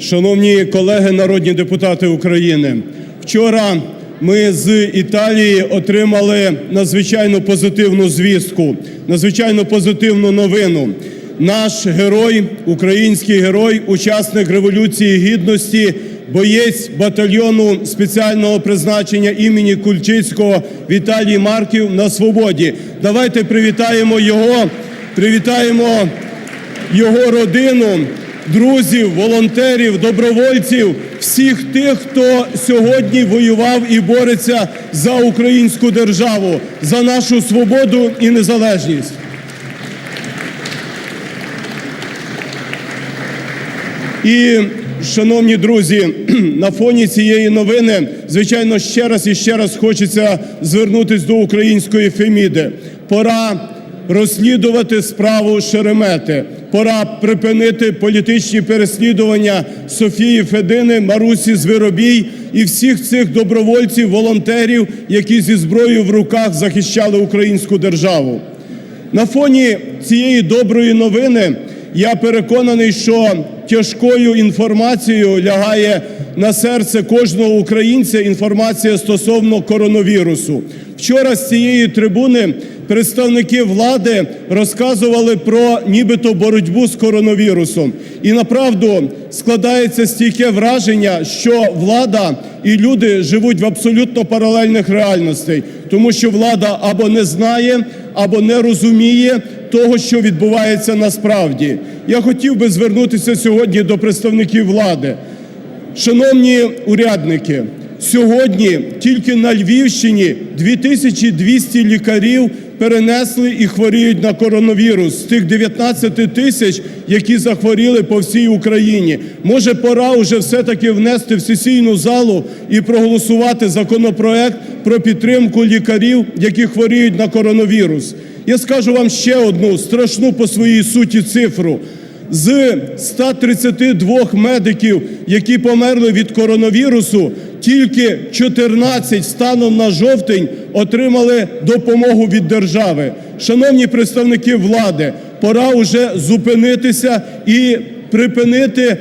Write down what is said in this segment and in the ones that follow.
Шановні колеги народні депутати України, вчора ми з Італії отримали надзвичайно позитивну звістку, надзвичайно позитивну новину. Наш герой, український герой, учасник Революції Гідності, боєць батальйону спеціального призначення імені Кульчицького Віталій Марків на свободі. Давайте привітаємо його, привітаємо його родину, друзів, волонтерів, добровольців, всіх тих, хто сьогодні воював і бореться за українську державу, за нашу свободу і незалежність. І, шановні друзі, на фоні цієї новини, звичайно, ще раз і ще раз хочеться звернутися до української Феміди. Пора розслідувати справу Шеремети. Пора припинити політичні переслідування Софії Федини, Марусі Звиробій і всіх цих добровольців, волонтерів, які зі зброєю в руках захищали українську державу. На фоні цієї доброї новини я переконаний, що тяжкою інформацією лягає на серце кожного українця інформація стосовно коронавірусу. Вчора з цієї трибуни представники влади розказували про нібито боротьбу з коронавірусом. І направду складається стійке враження, що влада і люди живуть в абсолютно паралельних реальностей, тому що влада або не знає, або не розуміє того, що відбувається насправді. Я хотів би звернутися сьогодні до представників влади. Шановні урядники, сьогодні тільки на Львівщині 2200 лікарів перенесли і хворіють на коронавірус з тих 19 тисяч, які захворіли по всій Україні. Може, пора вже все-таки внести в сесійну залу і проголосувати законопроект про підтримку лікарів, які хворіють на коронавірус. Я скажу вам ще одну страшну по своїй суті цифру. З 132 медиків, які померли від коронавірусу, тільки 14 станом на жовтень отримали допомогу від держави. Шановні представники влади, пора вже зупинитися і припинити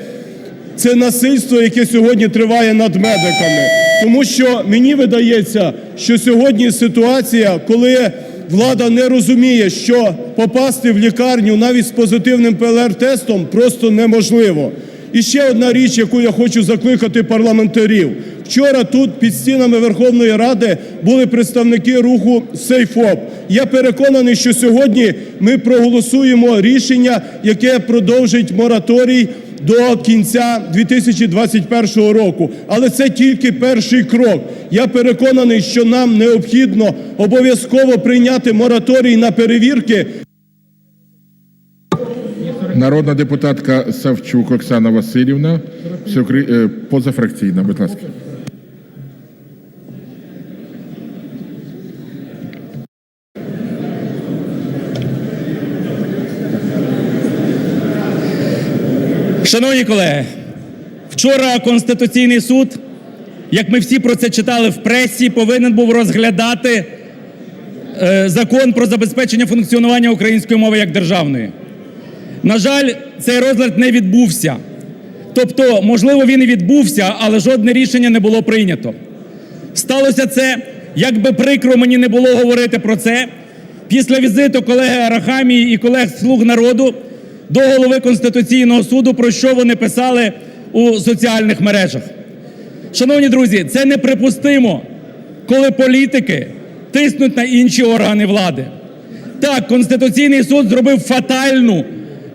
це насильство, яке сьогодні триває над медиками. Тому що мені видається, що сьогодні ситуація, коли влада не розуміє, що попасти в лікарню навіть з позитивним ПЛР-тестом просто неможливо. І ще одна річ, яку я хочу закликати парламентарів. Вчора тут під стінами Верховної Ради були представники руху «Сейфоп». Я переконаний, що сьогодні ми проголосуємо рішення, яке продовжить мораторій до кінця 2021 року. Але це тільки перший крок. Я переконаний, що нам необхідно обов'язково прийняти мораторій на перевірки. Народна депутатка Савчук Оксана Васильівна, е, позафракційна, будь ласка. Шановні колеги, вчора Конституційний суд, як ми всі про це читали в пресі, повинен був розглядати е, закон про забезпечення функціонування української мови як державної. На жаль, цей розгляд не відбувся. Тобто, можливо, він і відбувся, але жодне рішення не було прийнято. Сталося це, як би прикро мені не було говорити про це, після візиту колеги Арахамії і колег Слуг народу до голови Конституційного суду, про що вони писали у соціальних мережах. Шановні друзі, це неприпустимо, коли політики тиснуть на інші органи влади. Так, Конституційний суд зробив фатальну,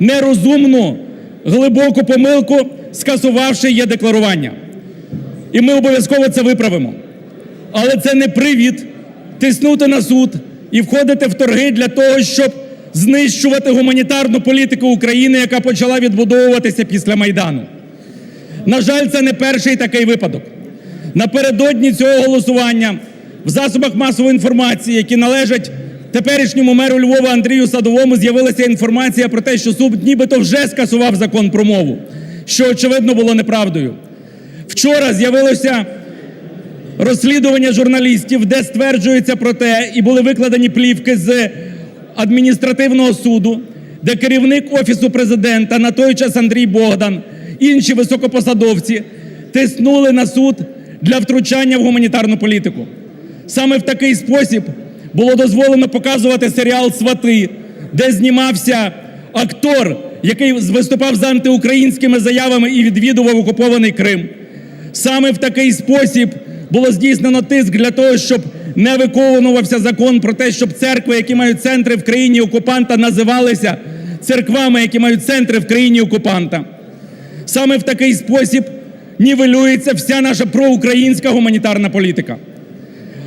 нерозумну, глибоку помилку, скасувавши є декларування. І ми обов'язково це виправимо. Але це не привід тиснути на суд і входити в торги для того, щоб знищувати гуманітарну політику України, яка почала відбудовуватися після Майдану. На жаль, це не перший такий випадок. Напередодні цього голосування в засобах масової інформації, які належать теперішньому меру Львова Андрію Садовому, з'явилася інформація про те, що суд нібито вже скасував закон про мову, що очевидно було неправдою. Вчора з'явилося розслідування журналістів, де стверджується про те, і були викладені плівки з адміністративного суду, де керівник офісу президента на той час Андрій Богдан інші високопосадовці тиснули на суд для втручання в гуманітарну політику. Саме в такий спосіб було дозволено показувати серіал Свати, де знімався актор, який виступав з антиукраїнськими заявами і відвідував окупований Крим. Саме в такий спосіб було здійснено тиск для того, щоб не виконувався закон про те, щоб церкви, які мають центри в країні окупанта, називалися церквами, які мають центри в країні окупанта. Саме в такий спосіб нівелюється вся наша проукраїнська гуманітарна політика.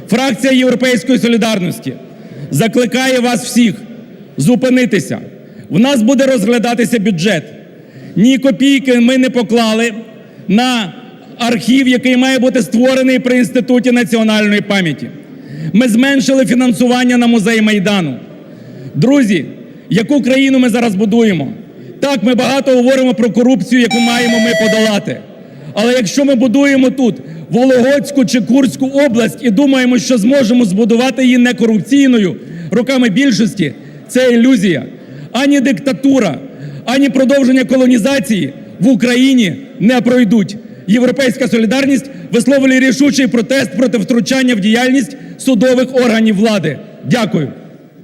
Фракція Європейської солідарності закликає вас всіх зупинитися. В нас буде розглядатися бюджет. Ні копійки ми не поклали на архів, який має бути створений при інституті національної пам'яті. Ми зменшили фінансування на музей Майдану. Друзі, яку країну ми зараз будуємо? Так, ми багато говоримо про корупцію, яку маємо ми подолати. Але якщо ми будуємо тут Вологодську чи Курську область і думаємо, що зможемо збудувати її некорупційною руками більшості, це ілюзія. Ані диктатура, ані продовження колонізації в Україні не пройдуть. Європейська солідарність висловлює рішучий протест проти втручання в діяльність судових органів влади. Дякую.